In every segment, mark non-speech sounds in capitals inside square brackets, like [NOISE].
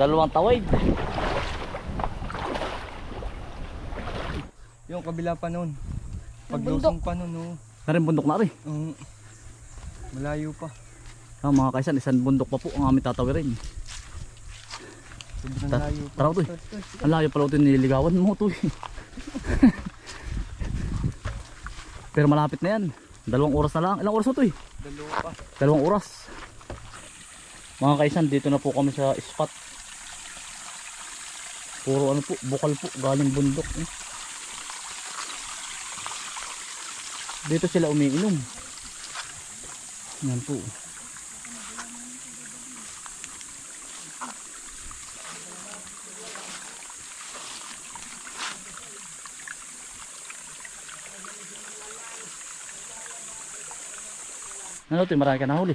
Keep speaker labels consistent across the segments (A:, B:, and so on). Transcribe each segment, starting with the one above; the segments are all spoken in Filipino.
A: Dalawang tawid.
B: Yung kabila pa nun.
C: Ang
B: Paglusong pa nun, oh.
A: Narin bundok na rin.
B: Um, malayo pa.
A: Ah, mga kaisan, isang bundok pa po ang aming tatawirin. Ta-
B: layo pa.
A: tara, Utoy. Ang layo pala ito nililigawan mo eh. [LAUGHS] Pero malapit na yan. Dalawang oras na lang. Ilang oras na ito eh?
B: Dalawa pa.
A: Dalawang oras. Mga kaisan, dito na po kami sa spot. Puro ano po, bukal po, galing bundok. Eh. Dito sila umiinom. Yan po. Ano ito, marami ka nahuli.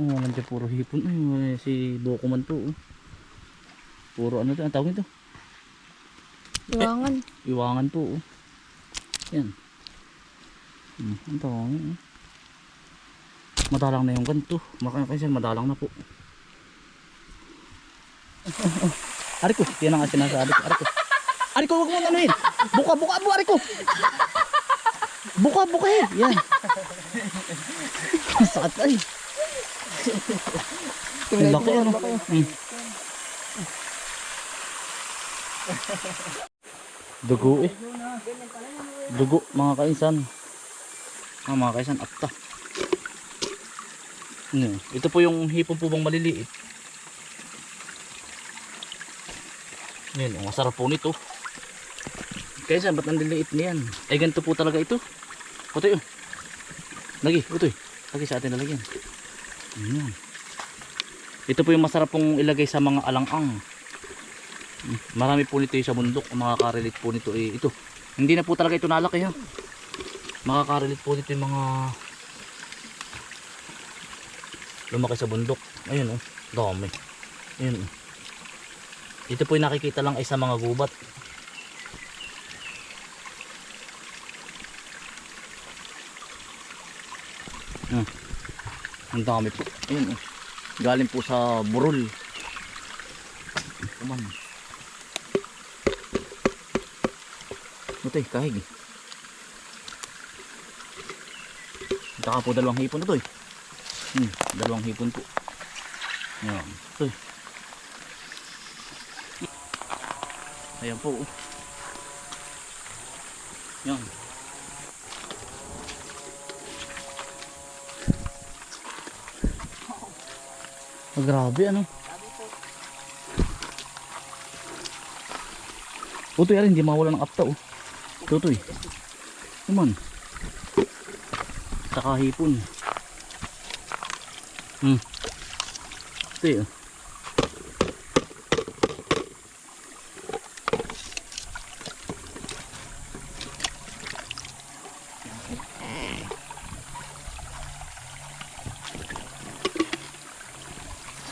A: Oh, nandiyan puro hipon. Ay, si Boko man to. Oh. Puro ano to, ang tawag nito?
C: Iwangan. [LAUGHS]
A: Iwangan po. Oh. Yan. Hmm, ang tawag. Oh. Madalang na yung ganito. Kasi madalang na po. Ari ko, yan ang sinasabi ko. Ari ko. Ari ko, huwag mo yun. Buka, buka mo, ari ko. Buka, buka eh. Yan. [LAUGHS] Sakit ay. Ang laki ano. Hmm. Dugo eh. Dugo mga kainsan. Ah, mga kainsan, apta. Ano, ito po yung hipon po bang maliliit. Yan, masarap po nito. Kaysa, ba't ang liliit niyan? Ay, ganito po talaga ito. Utoy, oh. Lagi, utoy. Lagi sa atin nalagyan. Ayan. Ito po yung masarap pong ilagay sa mga alang-ang. Marami po nito sa bundok. Ang Makaka-relate po nito eh, ito. Hindi na po talaga ito nalaki ha. Makaka-relate po nito yung mga lumaki sa bundok. Ayun oh, dami. Ayun oh. Ito po yung nakikita lang ay sa mga gubat. Hmm. Ang dami po. Ayun oh. Galing po sa burol. Kuman. Ito eh, kahig. Saka po dalawang hipon ito eh. Hmm, dalawang hipon po. Yan. Ito eh. Ayan po. oh. Yan. Ah, grabe ano. Utoy rin, hindi mawala ng apta oh. Tutoy. Naman. Saka hipon. Hmm. Ito yun.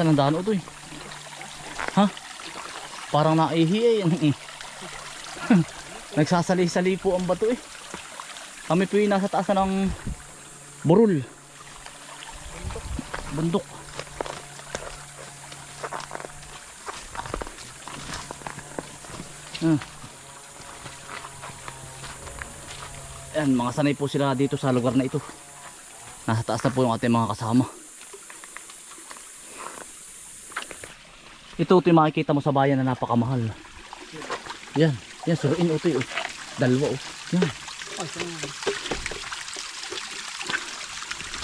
A: Saan ang daan utoy? Ha? Parang naihi eh. [LAUGHS] Nagsasali-sali po ang bato eh. Kami po yung nasa taas na ng burol. Bundok. Ah. Ayan, mga sanay po sila dito sa lugar na ito. Nasa taas na po yung ating mga kasama. Ito ito yung makikita mo sa bayan na napakamahal. Yan, yan, suruin ito oh. Dalawa oh. Yan.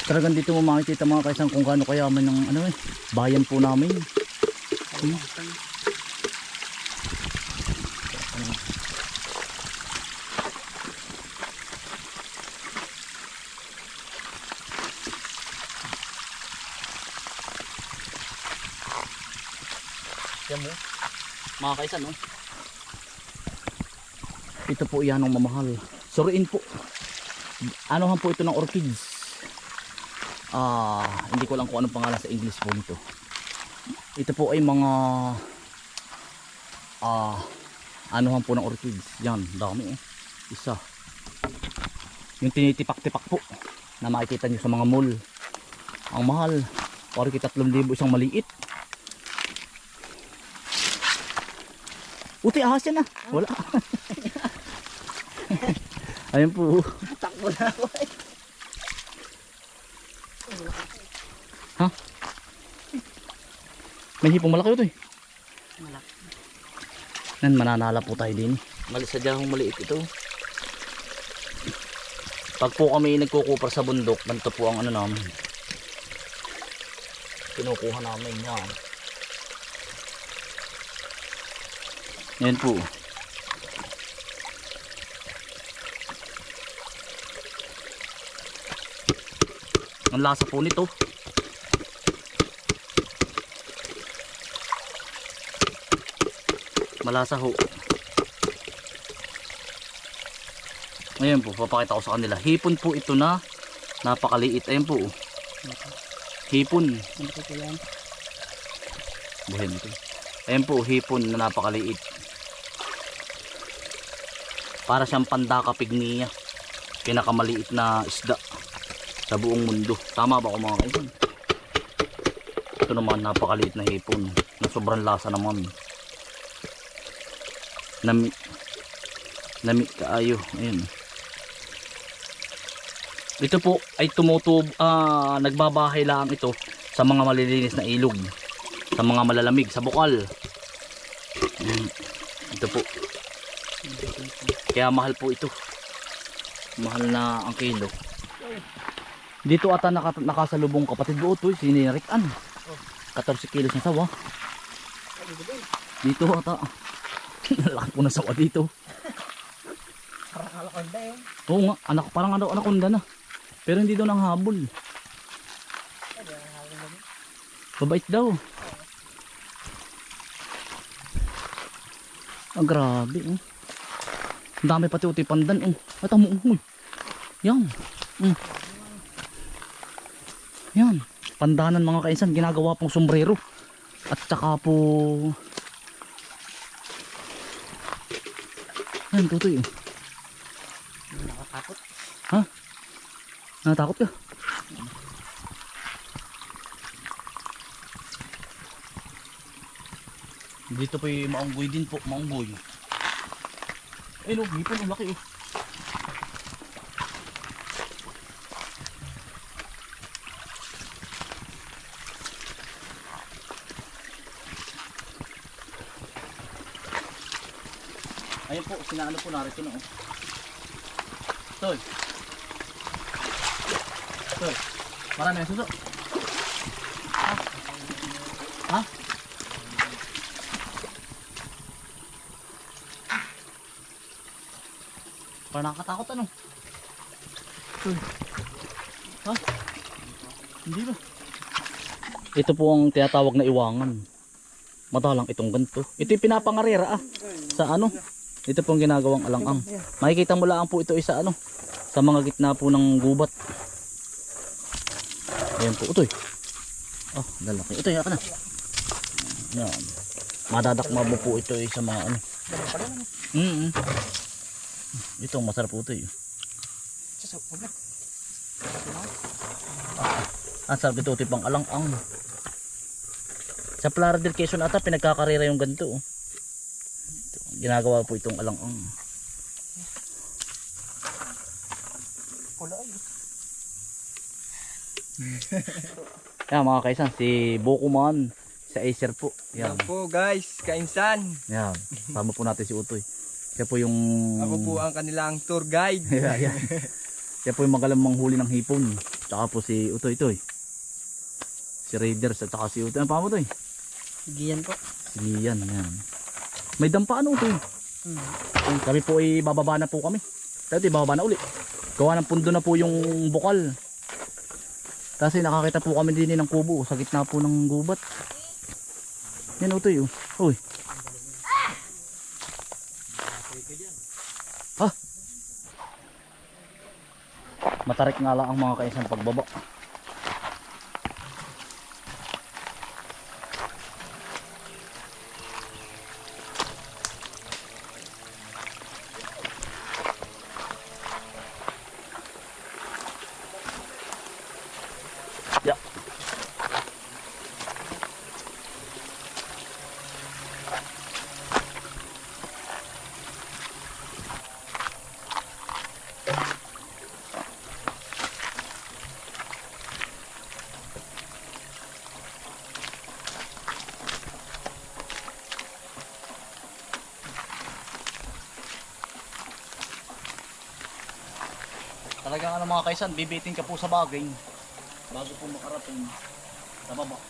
A: Talagang dito mo makikita mga kaisang kung gaano kayaman ng ano eh, bayan po namin. Hmm. Yan mo. Mga kaisan, no? Ito po yan ang mamahal. Suruin po. Anohan po ito ng orchids. Ah, hindi ko lang kung anong pangalan sa English po nito. Ito po ay mga ah anuhan po ng orchids. Yan, dami eh. Isa. Yung tinitipak-tipak po na makikita nyo sa mga mall. Ang mahal. Kita 3,000 isang maliit. Uti, ahas yan ah. Wala. [LAUGHS] [LAUGHS] Ayan po.
C: Takbo na ako eh.
A: Ha? May hipong malaki ito eh.
C: Malaki.
A: Nan, mananala po tayo din. Mali, sadyahong maliit ito. Pag po kami nagkukupar sa bundok, ganito po ang ano namin. Kinukuha namin yan. Yan po. Ang lasa po nito. Malasa ho. Ayan po, papakita ko sa kanila. Hipon po ito na napakaliit. Ayan po. Hipon. Buhay nito. Ayan po, hipon na napakaliit. Para siyang pandaka pigniya. Pinakamaliit na isda sa buong mundo. Tama ba ako mga kaisan? Ito naman napakaliit na hipon na sobrang lasa naman. Nami Nami kaayo. Ayun. Ito po ay tumutub ah nagbabahay lang ito sa mga malilinis na ilog sa mga malalamig sa bukal. Ito po. Kaya mahal po ito. Mahal na ang kilo. Dito ata naka, nakasalubong kapatid ko ito, sinirikan. 14 kilos na sawa. Dito ata. [LAUGHS] Laki po na sawa dito.
C: Parang alakonda yun.
A: Oo nga, anak, parang ano, anaconda na. Pero hindi daw nang habol. Babait daw. Ah, grabe. Oh. Ang dami pati uti pandan. Oh. At. Oh. Yan. Mm. Yan. Pandanan mga kainsan. Ginagawa pong sombrero. At saka po... Yan, tutoy. Oh.
C: Nakatakot.
A: Natakot ka? Dito po yung maunggoy din po, maunggoy. Ay no, hipon, ang laki oh. Ayun po, narito na oh. Toy. Toy. Marami ang suso. Ha? Ha? Parang nakakatakot ano? Toy. Ha? Hindi ba? Ito po ang tinatawag na iwangan. Madalang itong ganito. Ito yung pinapangarera ah. Sa ano? Ito pong ginagawang alang-ang. Makikita mo lang po ito isa ano. Sa mga gitna po ng gubat. Ayan po, utoy. Oh, lalaki. Utoy, ako na. Yan. Madadakma mo po ito eh, sa mga ano. Mm -hmm. Ito, masarap
C: huwag na.
A: Ang sarap ito, utoy pang alang-ang. Sa del Quezon ata, pinagkakarera yung ganito. Oh. Ginagawa po itong alang-ang.
C: Pula ay. [LAUGHS]
A: Yan mga kaisan, si Bokuman sa Acer po. Yan.
B: Yan po guys, kainsan.
A: Yan. Tama po natin si Utoy. Siya po yung...
B: Ako po ang kanilang tour guide. [LAUGHS]
A: yeah, yeah. Siya po yung magalang manghuli ng hipon. Tsaka po si Utoy Toy. Si Raiders at saka si Utoy. Ano pa mo Toy?
C: Giyan po.
A: Si Lian. Yan. May dampa ano Utoy?
C: Hmm.
A: Yung Kami po ay bababa na po kami. Dati bababa na uli. Gawa ng pundo na po yung bukal. Kasi nakakita po kami din ng kubo sa gitna po ng gubat. Yan Utoy oh. Uy. Ha? Matarik nga lang ang mga kaisang pagbaba. Talagang ano mga kaisan, bibitin ka po sa bagay bago po makarating sa baba. Eh,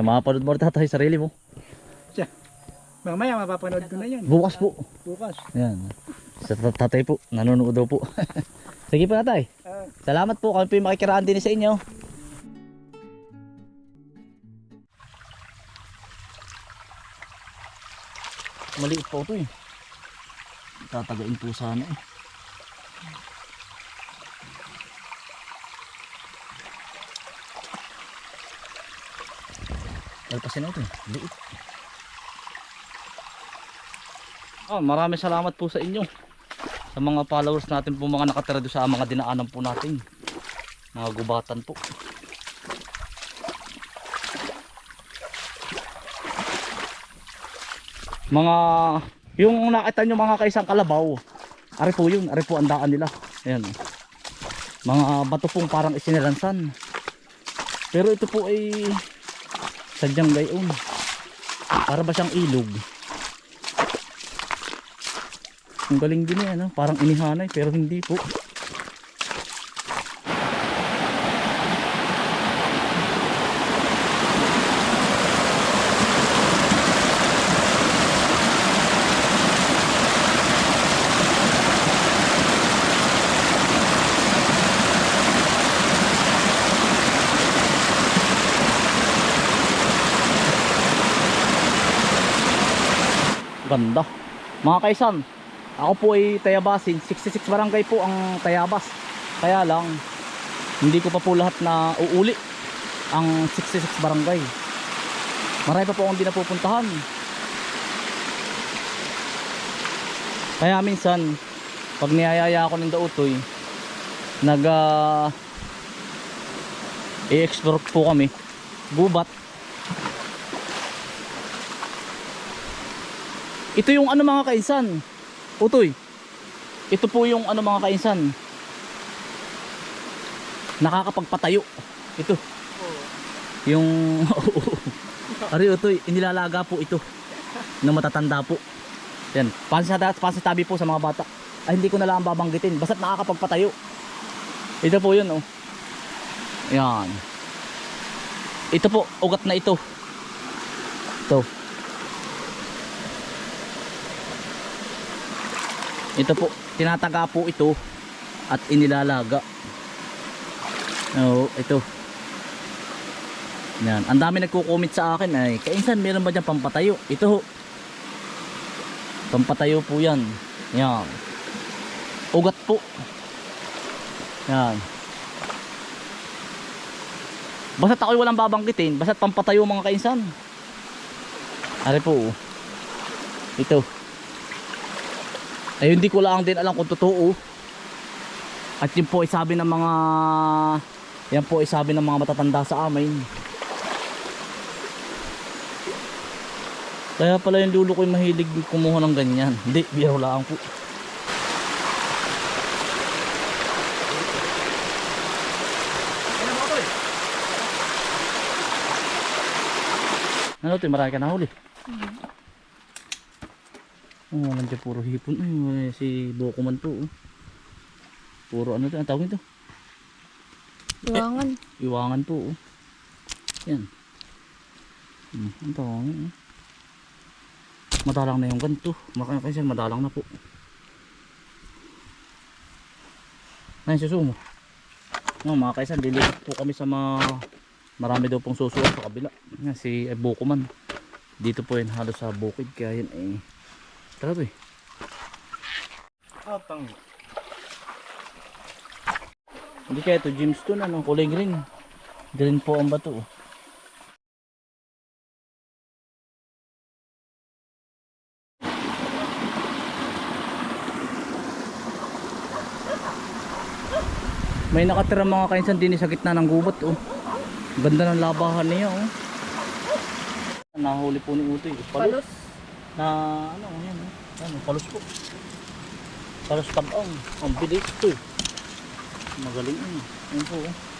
A: mapanood mo rin tatay sarili mo.
C: Siya. Mamaya mapapanood ko na yan.
A: Bukas po.
C: Bukas.
A: Yan. Sa tat- tatay po, nanonood daw po. [LAUGHS] Sige po tatay. Salamat po, kami po yung makikiraan din sa inyo. Maliit po ito eh. Tatagain po sana eh. Alpasin na ito eh. Liit. Ah, maraming salamat po sa inyo. Sa mga followers natin po mga nakatira doon sa mga dinaanan po natin. Mga gubatan po. Mga yung nakita nyo mga kaisang kalabaw. Ari po yun, ari po ang daan nila. Ayan. Mga bato pong parang isinilansan. Pero ito po ay sadyang gayon. Para ba siyang ilog? Ang galing din yan, no? parang inihanay pero hindi po. Ganda. Mga kaisan, ako po ay Tayabasin. 66 barangay po ang Tayabas. Kaya lang, hindi ko pa po lahat na uuli ang 66 barangay. Marami pa po akong di napupuntahan. Kaya minsan, pag niyayaya ako ng dautoy, nag ah, i-explore po kami. Gubat. Ito yung ano mga kainsan. Utoy. Ito po yung ano mga kainsan. Nakakapagpatayo. Ito. Yung [LAUGHS] Ari utoy, inilalaga po ito. ng matatanda po. Yan. Pansata, pansatabi po sa mga bata. Ay hindi ko na lang babanggitin. Basta't nakakapagpatayo. Ito po yun oh. Yan. Ito po, ugat na ito. Ito. Ito po, tinataga po ito at inilalaga. Oo, ito. Yan. Ang dami nagko-comment sa akin ay, kainsan meron ba dyan pampatayo? Ito ho. Pampatayo po yan. Yan. Ugat po. Yan. Basta't ako'y walang babanggitin, basta't pampatayo mga kainsan. Ari po. oh. Ito. Ay hindi ko lang din alam kung totoo. At yun po ay sabi ng mga yan po ay sabi ng mga matatanda sa amin. Kaya pala yung lulo ko ay mahilig kumuha ng ganyan. Hindi, biro lang po. Ano ito, marami ka nahuli. Oh, nandiyan puro hipon. Ay, si Bokuman po. Oh. Puro ano to, ang tawag nito?
D: Iwangan.
A: Iwangan po. Oh. Yan. Hmm, ang tawag. Oh. Madalang na yung ganito. Makanya kasi madalang na po. Ngayon susumo. No, mga kaisan, dilipat po kami sa mga marami daw pong susuot sa kabila. Yan, si eh, Bokuman. Dito po yun halos sa bukid. Kaya yun eh. Tara to eh.
B: Atang.
A: Hindi kaya ito gemstone ano, kulay green. Green po ang bato. oh. May nakatira mga kainsan din sa gitna ng gubat oh. Ganda ng labahan niya oh. Nahuli po ni Utoy. Palos.
D: Palos.
A: Na ano yan oh. Ano, palos po. Palos tabang. Ang bilis to eh. Magaling yun. Ayun po. oh.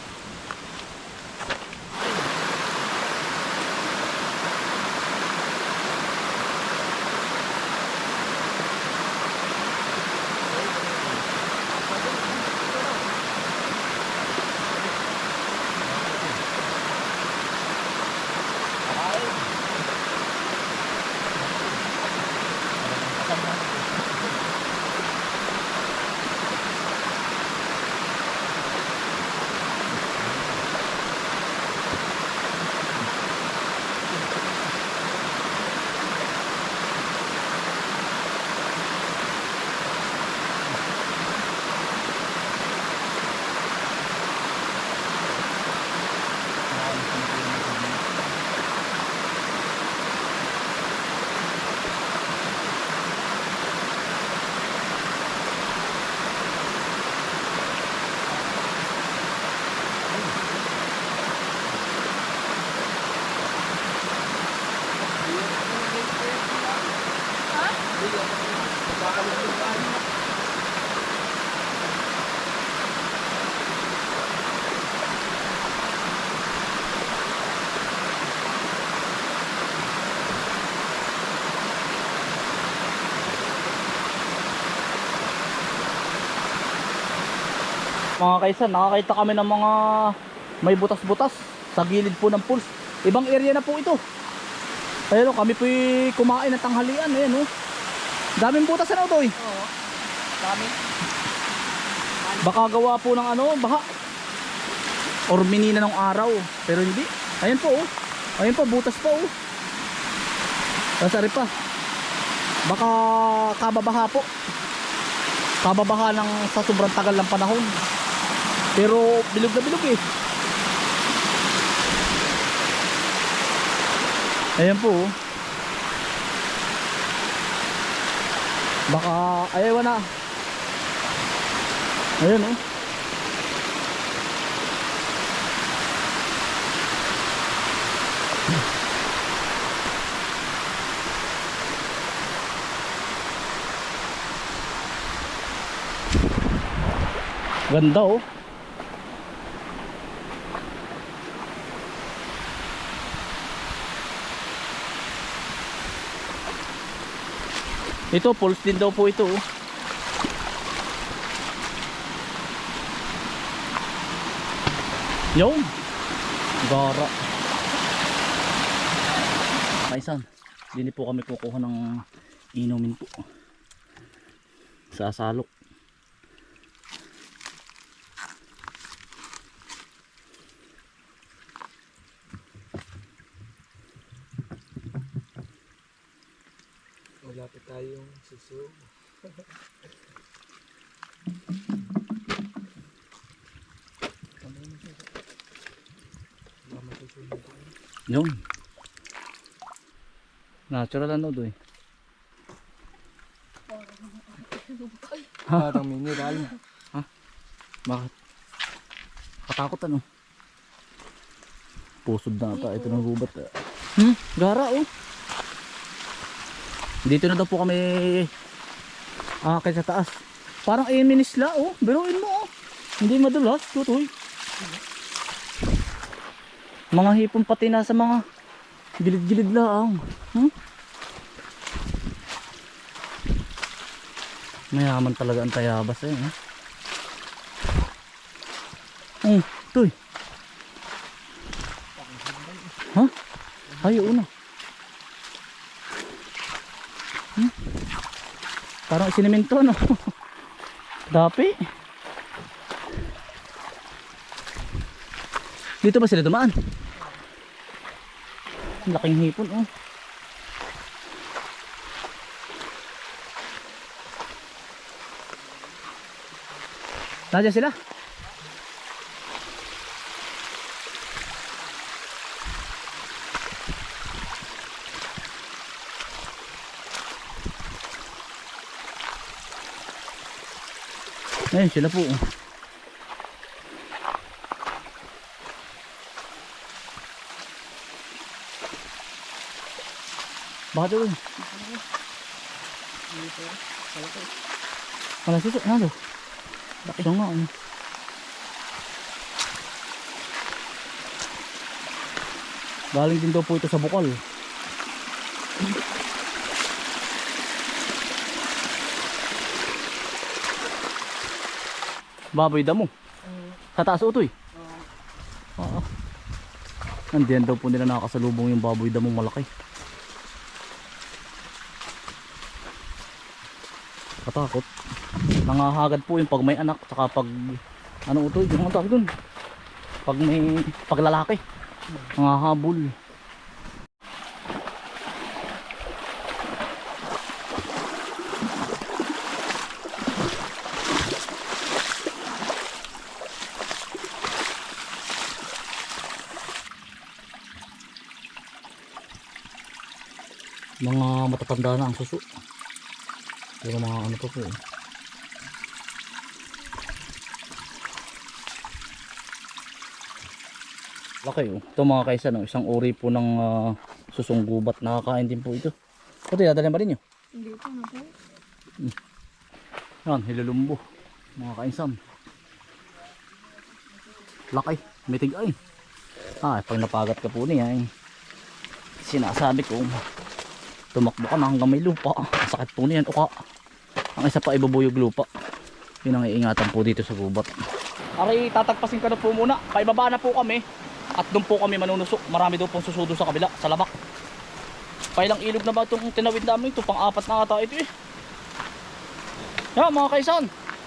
A: Mga kaisan, nakakita kami ng mga may butas-butas sa gilid po ng pools. Ibang area na po ito. Ayun, oh, kami po kumain ng tanghalian. Ayan, oh. Daming butas na ito, eh.
B: Oo. Dami.
A: Baka gawa po ng ano, baha. Or minina ng araw. Pero hindi. Ayan po, oh. Ayan po, butas pa, oh. Kasari pa. Baka kababaha po. Kababaha ng sa sobrang tagal ng panahon. Pero bilog na bilog eh. Ayan po, oh. Baka, ayaw na. Ayan, oh. Ganda oh. Ito, pulse din daw po ito oh. Gara. Kaisan Dini po kami kukuha ng inumin po. Sa
B: susug.
A: Yung Natural ano doy
B: Parang mineral.
A: Bakit? Katakot ano? Pusod na ata ito ng gubat. Hmm? Gara oh. Dito na daw po kami ah sa taas. Parang eminisla oh. Biruin mo oh. Hindi madulas. Tutoy. Mga hipon pati na sa mga gilid-gilid lang. Hmm? Mayaman talaga ang tayabas eh. Eh. Oh, tuy. Ha? Ay, una. Hmm? Parang isinemento, no? [LAUGHS] Dapi. Dito ba sila dumaan? Laking hipon, oh. Nandiyan sila? Ayun sila po. Baka doon. Wala suso. Ano doon? Bakit? Ito ano? nga. Ano? Galing din daw po ito sa bukal. Baboy damo. Sa taas utoy. Oo. Nandiyan daw po nila nakasalubong yung baboy damo malaki. Katakot. Nangahagad po yung pag may anak tsaka pag ano utoy, yung tawag dun. Pag may paglalaki. Nangahabol. Mga matatanda na ang suso. Pero mga ano pa po eh. laki oh. Ito mga kaisa no, isang uri po ng ah, susong gubat. Nakakain din po ito. Ito dadalhin pa rin nyo.
D: Hindi pa na po.
A: yan hilulumbo mga kainsan laki mitig ay ah pag napagat ka po niya eh, sinasabi ko tumakbo ka na hanggang may lupa. Sakit po niyan uka. Ang isa pa ibubuyog lupa. Yun ang iingatan po dito sa gubat. Aray tatagpasin ka na po muna. Paibaba na po kami. At doon po kami manunusok. Marami daw pong susudo sa kabila sa labak. Pailang ilog na ba itong tinawid namin ito? Pang apat na ata ito eh. Yan mga kaisan.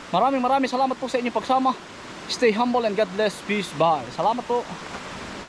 A: Maraming maraming salamat po sa inyong pagsama. Stay humble and God bless. Peace. Bye. Salamat po